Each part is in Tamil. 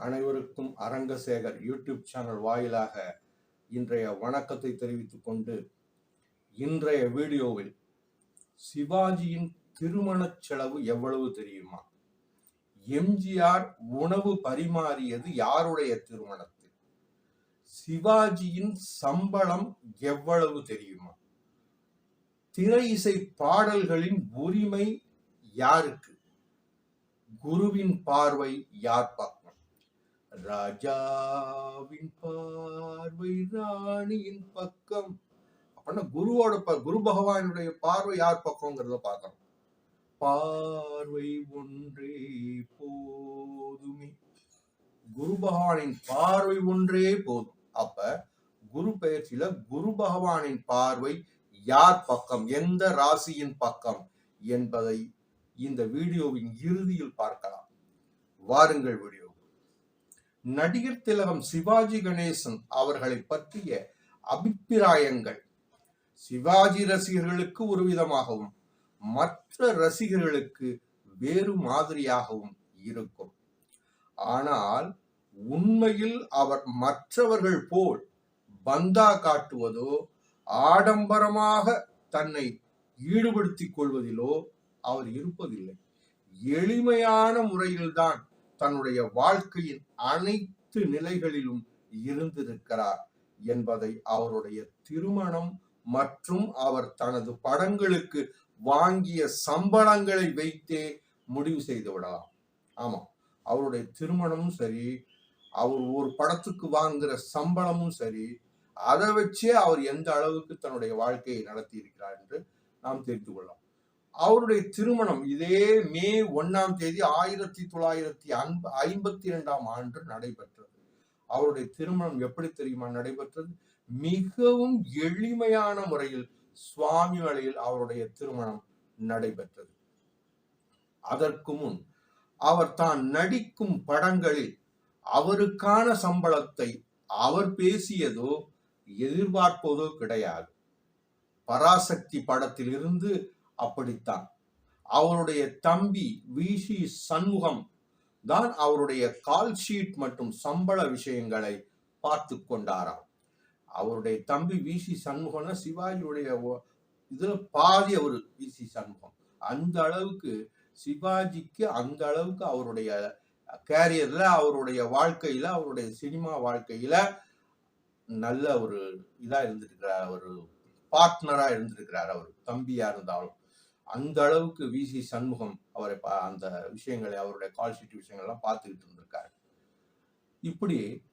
அனைவருக்கும் அரங்கசேகர் யூடியூப் சேனல் வாயிலாக இன்றைய வணக்கத்தை தெரிவித்துக் கொண்டு இன்றைய வீடியோவில் சிவாஜியின் திருமணச் செலவு எவ்வளவு தெரியுமா? எம்ஜிஆர் உணவு பரிமாறியது யாருடைய திருமணத்தில்? சிவாஜியின் சம்பளம் எவ்வளவு தெரியுமா? திரை இசை பாடல்களின் உரிமை யாருக்கு? குருவின் பார்வை யார் பக்கம் ராஜாவின் பார்வை ராணியின் பக்கம். அப்படின்னா குருவோட ப- குரு பகவானுடைய பார்வை யார் பக்கம்ங்கிறத பார்க்கணும். பார்வை ஒன்றே போதுமே. குரு பகவானின் பார்வை ஒன்றே போதும். அப்ப குரு பெயர்ச்சியில குரு பகவானின் பார்வை யார் பக்கம்? எந்த ராசியின் பக்கம்? என்பதை இந்த வீடியோவின் இறுதியில் பார்க்கலாம். வாருங்கள் வீடியோ. நடிகர் திலகம் சிவாஜி கணேசன் அவர்களை பற்றிய அபிப்பிராயங்கள். சிவாஜி ரசிகர்களுக்கு ஒரு விதமாகவும் மற்ற ரசிகர்களுக்கு வேறு மாதிரியாகவும் இருக்கும். ஆனால் உண்மையில் அவர் மற்றவர்கள் போல் பந்தா காட்டுவதோ ஆடம்பரமாக தன்னை ஈடுபடுத்திக் கொள்வதிலோ அவர் இருப்பதில்லை. எளிமையான முறையில்தான் தன்னுடைய வாழ்க்கையின் அனைத்து நிலைகளிலும் இருந்திருக்கிறார் என்பதை அவருடைய திருமணம் மற்றும் அவர் தனது படங்களுக்கு வாங்கிய சம்பளங்களை வைத்தே முடிவு செய்து விடலாம் ஆமா அவருடைய திருமணமும் சரி அவர் ஒரு படத்துக்கு வாங்குற சம்பளமும் சரி அதை வச்சே அவர் எந்த அளவுக்கு தன்னுடைய வாழ்க்கையை நடத்தி இருக்கிறார் என்று நாம் தெரிந்து கொள்ளலாம். அவருடைய திருமணம் இதே மே ஒன்னாம் தேதி ஆயிரத்தி தொள்ளாயிரத்தி அன்ப ஐம்பத்தி இரண்டாம் ஆண்டு நடைபெற்றது. அவருடைய திருமணம் எப்படி தெரியுமா நடைபெற்றது? மிகவும் எளிமையான முறையில் சுவாமி மலையில் அவருடைய திருமணம் நடைபெற்றது. அதற்கு முன் அவர் தான் நடிக்கும் படங்களில் அவருக்கான சம்பளத்தை அவர் பேசியதோ எதிர்பார்ப்பதோ கிடையாது. பராசக்தி படத்திலிருந்து அப்படித்தான். அவருடைய தம்பி விசி சண்முகம் தான் அவருடைய கால் ஷீட் மற்றும் சம்பள விஷயங்களை பார்த்து கொண்டாராம். அவருடைய தம்பி விசி சண்முகம்னா சிவாஜியுடைய இதுல பாதி அவர் விசி சண்முகம். அந்த அளவுக்கு சிவாஜிக்கு அந்த அளவுக்கு அவருடைய கேரியர்ல அவருடைய வாழ்க்கையில அவருடைய சினிமா வாழ்க்கையில நல்ல ஒரு இதா இருந்திருக்கிறார். ஒரு பார்ட்னரா இருந்திருக்கிறார் அவர். தம்பியா இருந்தாலும். அந்த அளவுக்கு விசி சண்முகம் அவரை அந்த விஷயங்களை அவருடைய கால் ஷீட் விஷயங்கள்லாம் பார்த்துக்கிட்டு இருந்திருக்காரு. இப்படி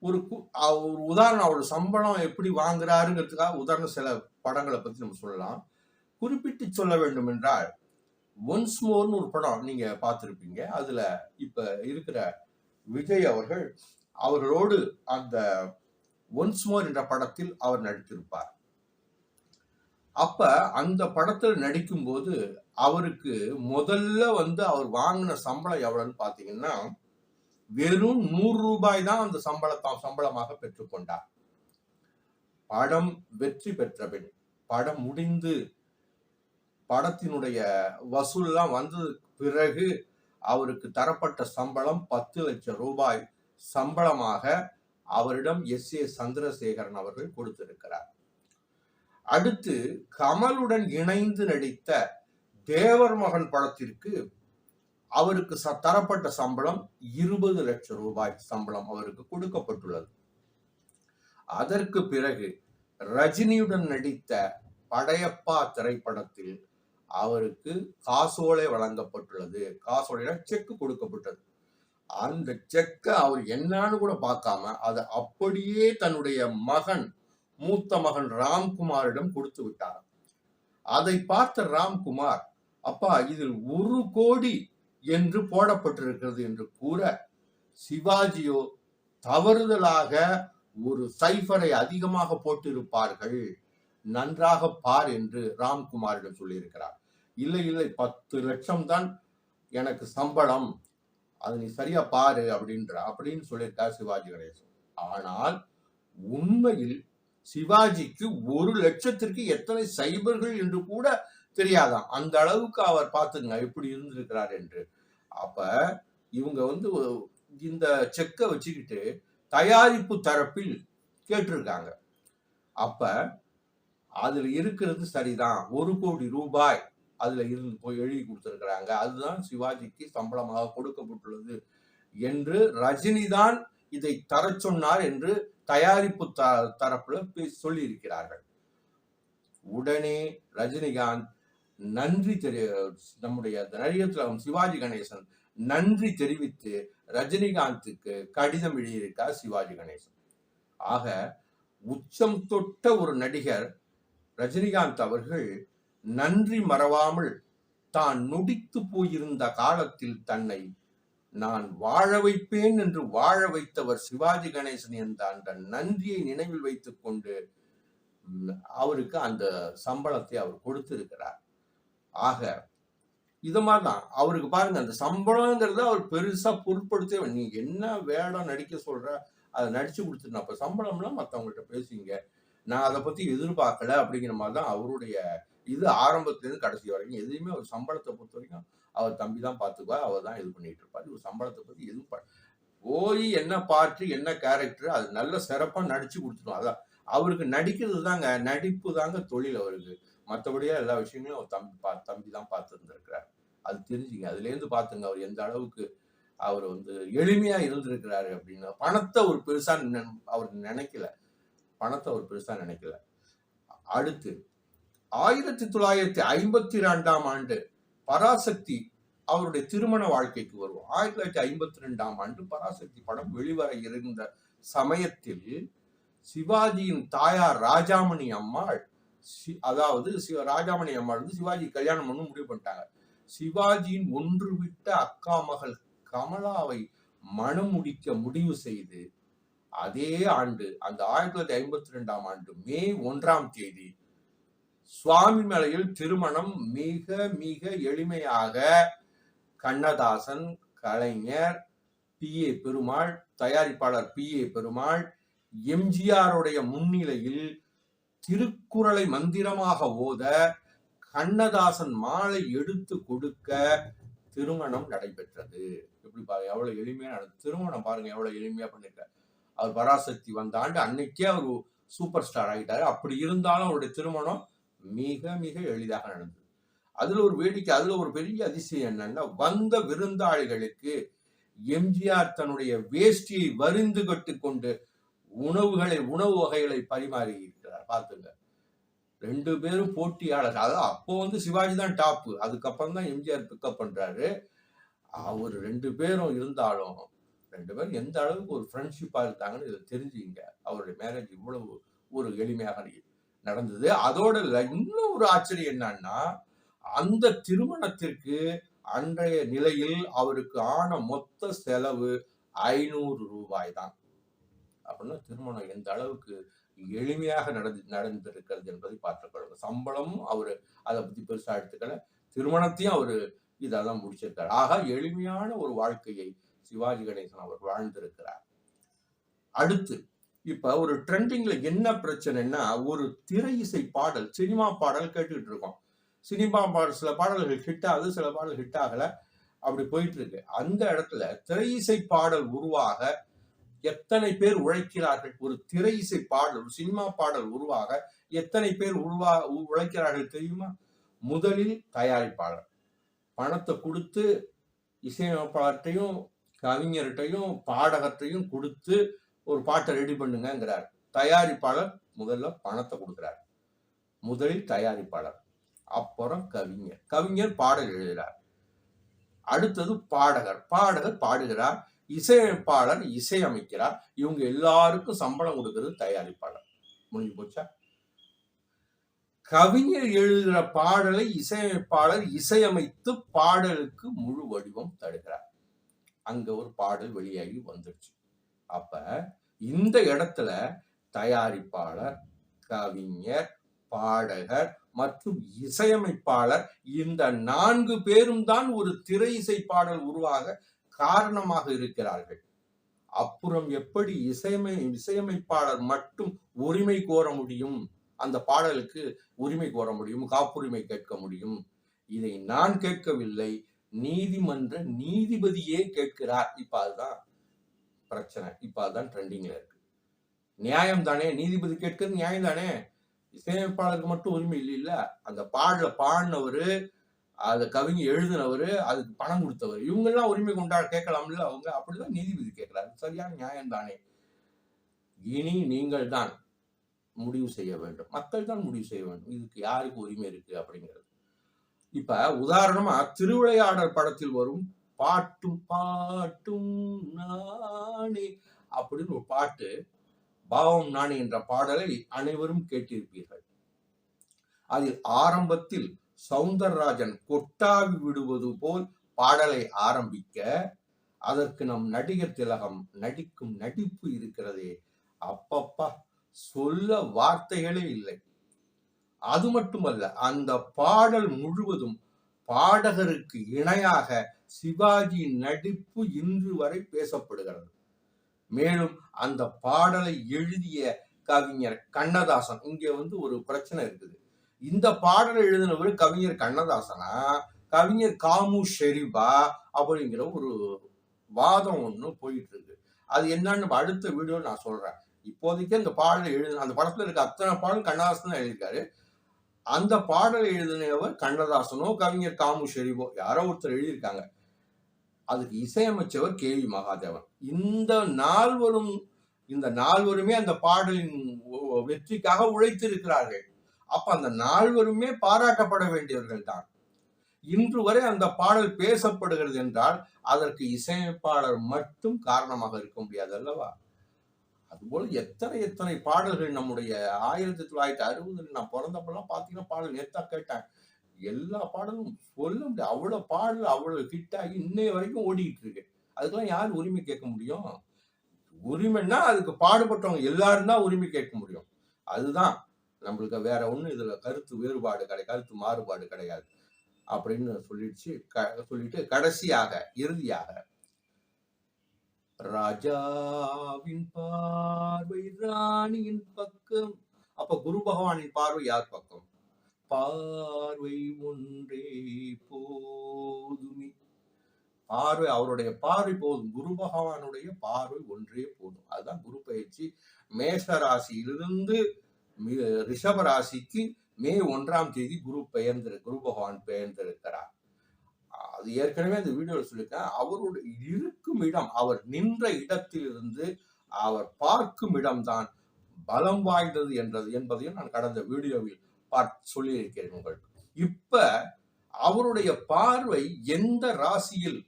ஒரு கு- ஒரு உதாரணம் அவர் சம்பளம் எப்படி வாங்குறாருங்கிறதுக்காக உதாரணம் சில படங்களை பத்தி நம்ம சொல்லலாம். குறிப்பிட்டு சொல்ல வேண்டும் என்றால் ஒன்ஸ் மோர்னு ஒரு படம் நீங்க பார்த்துருப்பீங்க. அதுல இப்ப இருக்கிற விஜய் அவர்கள் அவர்களோடு அந்த ஒன்ஸ் மோர் என்ற படத்தில் அவர் நடித்திருப்பார். அப்ப அந்த படத்தில் நடிக்கும்போது அவருக்கு முதல்ல வந்து அவர் வாங்கின சம்பளம் எவ்வளவுன்னு பாத்தீங்கன்னா வெறும் நூறு ரூபாய் தான் அந்த சம்பளத்தை சம்பளமாக பெற்றுக்கொண்டார் படம் வெற்றி பெற்ற பின் படம் முடிந்து படத்தினுடைய வசூல்லாம் வந்ததுக்கு பிறகு அவருக்கு தரப்பட்ட சம்பளம் பத்து லட்சம் ரூபாய் சம்பளமாக அவரிடம் எஸ் ஏ சந்திரசேகரன் அவர்கள் கொடுத்திருக்கிறார். அடுத்து கமலுடன் இணைந்து நடித்த தேவர் மகன் படத்திற்கு அவருக்கு ச- தரப்பட்ட சம்பளம் இருபது லட்சம் ரூபாய் சம்பளம் அவருக்கு கொடுக்கப்பட்டுள்ளது. அதற்கு பிறகு ரஜினியுடன் நடித்த படையப்பா திரைப்படத்தில் அவருக்கு காசோலை வழங்கப்பட்டுள்ளது. காசோலையிடம் செக் கொடுக்கப்பட்டது. அந்த செக்கை அவர் என்னன்னு கூட பார்க்காம அதை அப்படியே தன்னுடைய மகன் மூத்த மகன் ராம்குமாரிடம் கொடுத்து விட்டார் அதை பார்த்த ராம்குமார் அப்பா இதில் ஒரு கோடி என்று போடப்பட்டிருக்கிறது என்று கூற சிவாஜியோ தவறுதலாக ஒரு சைஃபரை அதிகமாக போட்டிருப்பார்கள். நன்றாக பார் என்று ராம்குமாரிடம் சொல்லியிருக்கிறார். இல்லை இல்லை பத்து லட்சம் தான் எனக்கு சம்பளம். அது நீ சரியா பாரு அப்படின்ற அப்படின்னு சொல்லியிருக்கார் சிவாஜி கணேசன். ஆனால் உண்மையில் சிவாஜிக்கு ஒரு லட்சத்திற்கு எத்தனை சைபர்கள் என்று கூட தெரியாதாம். அந்த அளவுக்கு அவர் பார்த்துங்க எப்படி இருந்திருக்கிறார் என்று. அப்ப இவங்க வந்து இந்த செக்கை வச்சுக்கிட்டு தயாரிப்பு தரப்பில் கேட்டிருக்காங்க. அப்ப அதுல இருக்கிறது சரிதான். ஒரு கோடி ரூபாய் அதுல இருந்து போய் எழுதி கொடுத்துருக்குறாங்க. அதுதான் சிவாஜிக்கு சம்பளமாக கொடுக்கப்பட்டுள்ளது என்று ரஜினி தான் இதை தரச் சொன்னார் என்று தயாரிப்பு த தரப்புல பே- சொல்லியிருக்கிறார்கள். உடனே ரஜினிகாந்த் நன்றி தெரி நம்முடைய நடிகர் திலகம் சிவாஜி கணேசன் நன்றி தெரிவித்து ரஜினிகாந்துக்கு கடிதம் எழுதியிருக்கார் சிவாஜி கணேசன். ஆக உச்சம் தொட்ட ஒரு நடிகர் ரஜினிகாந்த் அவர்கள் நன்றி மறவாமல் தான் நொடித்து போயிருந்த காலத்தில் தன்னை நான் வாழ வைப்பேன் என்று வாழ வைத்தவர் சிவாஜி கணேசன் என்ற அந்த நன்றியை நினைவில் வைத்துக் கொண்டு அவருக்கு அந்த சம்பளத்தை அவர் கொடுத்திருக்கிறார். ஆக இது மாதிரிதான். அவருக்கு பாருங்க அந்த சம்பளங்கிறத அவர் பெருசா பொருட்படுத்தவே நீ என்ன வேடம் நடிக்க சொல்ற அதை நடிச்சு கொடுத்துருந்தா அப்ப சம்பளம்லாம் மத்தவங்கள்ட்ட பேசுவீங்க. நான் அதை பத்தி எதிர்பார்க்கல அப்படிங்கிற மாதிரி தான் அவருடைய இது ஆரம்பத்துலேருந்து கடைசி வரைக்கும் எதுவுமே ஒரு சம்பளத்தை பொறுத்த வரைக்கும் அவர் தம்பி தான் பார்த்துக்குவா அவர் தான் இது பண்ணிட்டு இருப்பார். இவர் சம்பளத்தை பத்தி எதுவும் ப- போய் என்ன பாட்டு என்ன கேரக்டர் அது நல்ல சிறப்பாக நடிச்சு கொடுத்துடும். அதான் அவருக்கு நடிக்கிறது தாங்க நடிப்பு தாங்க தொழில் அவருக்கு. மற்றபடியா எல்லா விஷயங்களும் அவர் தம்பி பா தம்பி தான் பார்த்துருந்துருக்கிறார். அது தெரிஞ்சுங்க. அதுலேருந்து பார்த்துங்க அவர் எந்த அளவுக்கு அவர் வந்து எளிமையா இருந்திருக்கிறாரு அப்படின்னு. பணத்தை ஒரு பெருசா அவர் நினைக்கல. பணத்தை அவர் பெருசா நினைக்கல. அடுத்து ஆயிரத்தி தொள்ளாயிரத்தி ஐம்பத்தி ரெண்டாம் ஆண்டு பராசக்தி அவருடைய திருமண வாழ்க்கைக்கு வருவோம். ஆயிரத்தி தொள்ளாயிரத்தி ஐம்பத்தி ரெண்டாம் ஆண்டு பராசக்தி படம் வெளிவர இருந்த சமயத்தில் சிவாஜியின் தாயார் ராஜாமணி அம்மாள் சி- அதாவது ராஜாமணி அம்மாள் வந்து சிவாஜி கல்யாணம் பண்ணும் முடிவு பண்ணிட்டாங்க. சிவாஜியின் ஒன்று விட்ட அக்கா மகள் கமலாவை மணம் முடிக்க முடிவு செய்து அதே ஆண்டு அந்த ஆயிரத்தி தொள்ளாயிரத்தி ஐம்பத்தி ரெண்டாம் ஆண்டு மே ஒன்றாம் தேதி சுவாமி மலையில் திருமணம் மிக மிக எளிமையாக கண்ணதாசன் கலைஞர் பி. ஏ. பெருமாள் தயாரிப்பாளர் பி. ஏ. பெருமாள் எம்ஜிஆருடைய முன்னிலையில் திருக்குறளை மந்திரமாக ஓத கண்ணதாசன் மாலை எடுத்து கொடுக்க திருமணம் நடைபெற்றது. எப்படி பாருங்க எவ்வளவு எளிமையா திருமணம் பாருங்க எவ்வளவு எளிமையா பண்ணிருக்காரு அவர் பராசக்தி வந்த ஆண்டு அன்னைக்கே அவர் சூப்பர் ஸ்டார் ஆகிட்டாரு அப்படி இருந்தாலும் அவருடைய திருமணம் மிக மிக எளிதாக நடந்தது. அதுல ஒரு வேடிக்கை அதுல ஒரு பெரிய அதிசயம் என்னன்னா வந்த விருந்தாளிகளுக்கு எம்ஜிஆர் தன்னுடைய வேஷ்டியை வருந்து கட்டு கொண்டு உணவுகளை உணவு வகைகளை பரிமாறி இருக்கிறார் பார்த்துங்க. ரெண்டு பேரும் போட்டியாளர் அதாவது அப்போ வந்து சிவாஜி தான் டாப்பு அதுக்கப்புறம் தான் எம்ஜிஆர் பிக்கப் பண்றாரு. அவர் ரெண்டு பேரும் இருந்தாலும் ரெண்டு பேரும் எந்த அளவுக்கு ஒரு ஃப்ரெண்ட்ஷிப்பாக இருக்காங்கன்னு இதை தெரிஞ்சுங்க. அவருடைய மேரேஜ் இவ்வளவு ஒரு எளிமையாக நடந்தது. அதோட இன்னும் ஒரு ஆச்சரியம் என்னன்னா அந்த திருமணத்திற்கு அன்றைய நிலையில் அவருக்கு ஆன மொத்த செலவு ஐநூறு ரூபாய் தான். அப்படின்னா திருமணம் எந்த அளவுக்கு எளிமையாக நடந்து நடந்திருக்கிறது என்பதை பார்த்துக்கொள்ளுங்க சம்பளமும் அவரு அதை பத்தி பெருசா எடுத்துக்கல. திருமணத்தையும் அவரு இதெல்லாம் முடிச்சிருக்காரு. ஆக எளிமையான ஒரு வாழ்க்கையை சிவாஜி கணேசன் அவர் வாழ்ந்திருக்கிறார். அடுத்து இப்ப ஒரு ட்ரெண்டிங்ல என்ன பிரச்சனைன்னா ஒரு திரை இசை பாடல் சினிமா பாடல் கேட்டுக்கிட்டு இருக்கோம். சினிமா பாடல் சில பாடல்கள் ஹிட் ஆகுது சில பாடல் ஹிட் ஆகல. அப்படி போயிட்டு இருக்கு அந்த இடத்துல திரை இசை பாடல் உருவாக எத்தனை பேர் உழைக்கிறார்கள்? ஒரு திரை இசை பாடல் ஒரு சினிமா பாடல் உருவாக எத்தனை பேர் உருவா உ- உழைக்கிறார்கள் தெரியுமா? முதலில் தயாரிப்பாளர். பணத்தை கொடுத்து இசையமைப்பாளர்கிட்டையும் கவிஞர்கிட்டையும் பாடகர்கிட்டையும் கொடுத்து ஒரு பாட்டை ரெடி பண்ணுங்கிறார் தயாரிப்பாளர் முதல்ல பணத்தை கொடுக்குறார். முதலில் தயாரிப்பாளர் அப்புறம் கவிஞர். கவிஞர் பாடல் எழுதுகிறார் அடுத்தது பாடகர். பாடகர் பாடுகிறார். இசையமைப்பாளர் இசையமைக்கிறார். இவங்க எல்லாருக்கும் சம்பளம் கொடுக்கறது தயாரிப்பாளர். முடிஞ்சு போச்சா? கவிஞர் எழுதுகிற பாடலை இசையமைப்பாளர் இசையமைத்து பாடலுக்கு முழு வடிவம் தருகிறார். அங்க ஒரு பாடல் வெளியாகி வந்துருச்சு. அப்ப இந்த இடத்துல தயாரிப்பாளர் கவிஞர் பாடகர் மற்றும் இசையமைப்பாளர் இந்த நான்கு பேரும் தான் ஒரு திரை இசை பாடல் உருவாக காரணமாக இருக்கிறார்கள். அப்புறம் எப்படி இசையமை இசையமைப்பாளர் மட்டும் உரிமை கோர முடியும்? அந்த பாடலுக்கு உரிமை கோர முடியும் காப்புரிமை கேட்க முடியும். இதை நான் கேட்கவில்லை. நீதிமன்ற நீதிபதியே கேட்கிறார். இப்ப அதுதான் பிரச்சனை. இப்போ அதான் ட்ரெண்டிங்கில் இருக்கு. நியாயம் தானே? நீதிபதி கேட்கிறது நியாயம் தானே? இசையமைப்பாளருக்கு மட்டும் உரிமை இல்லை இல்லை அந்த பாடல பாடினவர் அதை கவிஞர் எழுதினவரு அதுக்கு பணம் கொடுத்தவர் இவங்கெல்லாம் உரிமை கொண்டா கேட்கலாம்ல அவங்க? அப்படிதான் நீதிபதி கேட்கிறாரு. சரியான நியாயம் தானே? இனி நீங்கள் தான் முடிவு செய்ய வேண்டும். மக்கள் தான் முடிவு செய்ய வேண்டும். இதுக்கு யாருக்கு உரிமை இருக்கு அப்படிங்கிறது. இப்ப உதாரணமா திருவிளையாடல் படத்தில் வரும் பாட்டும் பாட்டும் நானே அப்படின்னு ஒரு பாட்டு பாவம் நானே என்ற பாடலை அனைவரும் கேட்டிருப்பீர்கள். அதில் ஆரம்பத்தில் சவுந்தரராஜன் கொட்டாவி விடுவது போல் பாடலை ஆரம்பிக்க அதற்கு நம் நடிகர் திலகம் நடிக்கும் நடிப்பு இருக்கிறதே. அப்பப்பா சொல்ல வார்த்தைகளே இல்லை. அது மட்டுமல்ல அந்த பாடல் முழுவதும் பாடகருக்கு இணையாக சிவாஜியின் நடிப்பு இன்று வரை பேசப்படுகிறது. மேலும் அந்த பாடலை எழுதிய கவிஞர் கண்ணதாசன் இங்கே வந்து ஒரு பிரச்சனை இருக்குது. இந்த பாடலை எழுதினவர் கவிஞர் கண்ணதாசனா? கவிஞர் காமு ஷெரிபா அப்படிங்கிற ஒரு வாதம் ஒன்று போயிட்டு இருக்கு அது என்னன்னு அடுத்த வீடியோ நான் சொல்றேன். இப்போதைக்கு அந்த பாடலை எழுதின அந்த படத்துல இருக்க அத்தனை பாடலும் கண்ணதாசன் தான் எழுதியிருக்காரு. அந்த பாடலை எழுதினவர் கண்ணதாசனோ கவிஞர் காமு ஷெரீபோ யாரோ ஒருத்தர் எழுதியிருக்காங்க. அதுக்கு இசையமைச்சவர் கே. வி. மகாதேவன். இந்த நால்வரும் இந்த நால்வருமே அந்த பாடலின் வெற்றிக்காக உழைத்திருக்கிறார்கள். அப்ப அந்த நால்வருமே பாராட்டப்பட வேண்டியவர்கள் தான். இன்று வரை அந்த பாடல் பேசப்படுகிறது என்றால் அதற்கு இசையமைப்பாளர் மட்டும் காரணமாக இருக்க முடியாது அல்லவா? அதுபோல எத்தனை எத்தனை பாடல்கள் நம்முடைய ஆயிரத்தி தொள்ளாயிரத்தி அறுபதுல நான் பிறந்தப்பெல்லாம் பாத்தீங்கன்னா பாடல் நேத்தா கேட்டேன். எல்லா பாடலும் சொல்ல முடியாது. அவ்வளவு பாடல் அவ்வளவு ஹிட் ஆகி இன்னைய வரைக்கும் ஓடிக்கிட்டு இருக்கு. அதுக்கெல்லாம் யார் உரிமை கேட்க முடியும்? உரிமைன்னா அதுக்கு பாடுபட்டவங்க எல்லாரும் தான் உரிமை கேட்க முடியும். அதுதான். நம்மளுக்கு வேற ஒன்றும் இதுல கருத்து வேறுபாடு கிடையாது கருத்து மாறுபாடு கிடையாது. அப்படின்னு சொல்லிடுச்சு. க- சொல்லிட்டு கடைசியாக இறுதியாக ராஜாவின் பார்வை ராணியின் பக்கம். அப்ப குரு பகவானின் பார்வை யார் பக்கம்? பார்வை ஒன்றே போதுமே. பார்வை அவருடைய பார்வை போதும். குரு பகவானுடைய பார்வை ஒன்றே போதும். அதுதான் குரு பயிற்சி. மேஷ ராசியிலிருந்து ரிஷப ராசிக்கு மே ஒன்றாம் தேதி குரு பெயர்ந்திரு குரு பகவான் பெயர்ந்திருக்கிறார். அது ஏற்கனவே அந்த வீடியோவில் சொல்லியிருக்கேன். அவருடைய இருக்கும் இடம் அவர் நின்ற இடத்திலிருந்து அவர் பார்க்கும் இடம்தான் பலம் வாய்ந்தது என்றது என்பதையும் நான் கடந்த வீடியோவில் பார்த்து சொல்லியிருக்கிறேன் உங்களுக்கு இப்ப அவருடைய பார்வை எந்த ராசியில்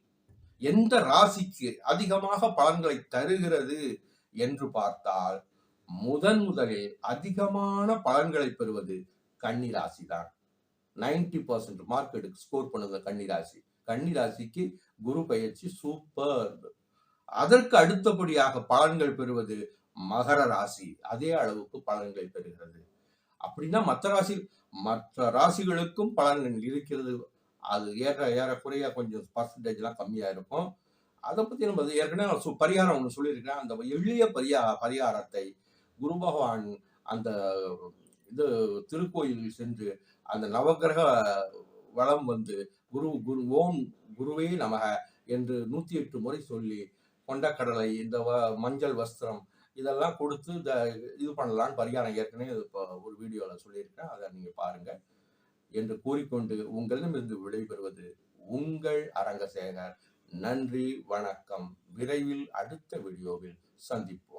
எந்த ராசிக்கு அதிகமாக பலன்களை தருகிறது என்று பார்த்தால் முதன் முதலில் அதிகமான பலன்களை பெறுவது கன்னி ராசி தான் நைன்டி பர்சன்ட் மார்க் எடுக்க ஸ்கோர் பண்ணுங்க கன்னி ராசி கன்னி ராசிக்கு குரு பயிற்சி சூப்பர். அதற்கு அடுத்தபடியாக பலன்கள் பெறுவது மகர ராசி. அதே அளவுக்கு பலன்களை பெறுகிறது. அப்படின்னா மற்ற ராசி மற்ற ராசிகளுக்கும் பலன்கள் இருக்கிறது. அது ஏற ஏறக்குறைய கொஞ்சம் பர்சன்டேஜ்லாம் கம்மியாக இருக்கும். அதை பற்றி நம்ம ஏற்கனவே நான் சு- பரிகாரம் ஒன்று சொல்லியிருக்கேன். அந்த எளிய பரியா பரிகாரத்தை குரு பகவான் அந்த இது திருக்கோயில் சென்று அந்த நவக்கிரக வளம் வந்து குரு குரு ஓம் குருவே நமக என்று நூத்தி எட்டு முறை சொல்லி கொண்டக்கடலை இந்த வ- மஞ்சள் வஸ்திரம் இதெல்லாம் கொடுத்து இந்த இது பண்ணலான்னு பரிகாரம் ஏற்கனவே இப்போ ஒரு வீடியோவில் சொல்லியிருக்கேன். அதை நீங்கள் பாருங்கள் என்று கூறிக்கொண்டு உங்களிடமிருந்து விடைபெறுவது உங்கள் அரங்கசேகர். நன்றி வணக்கம். விரைவில் அடுத்த வீடியோவில் சந்திப்போம்.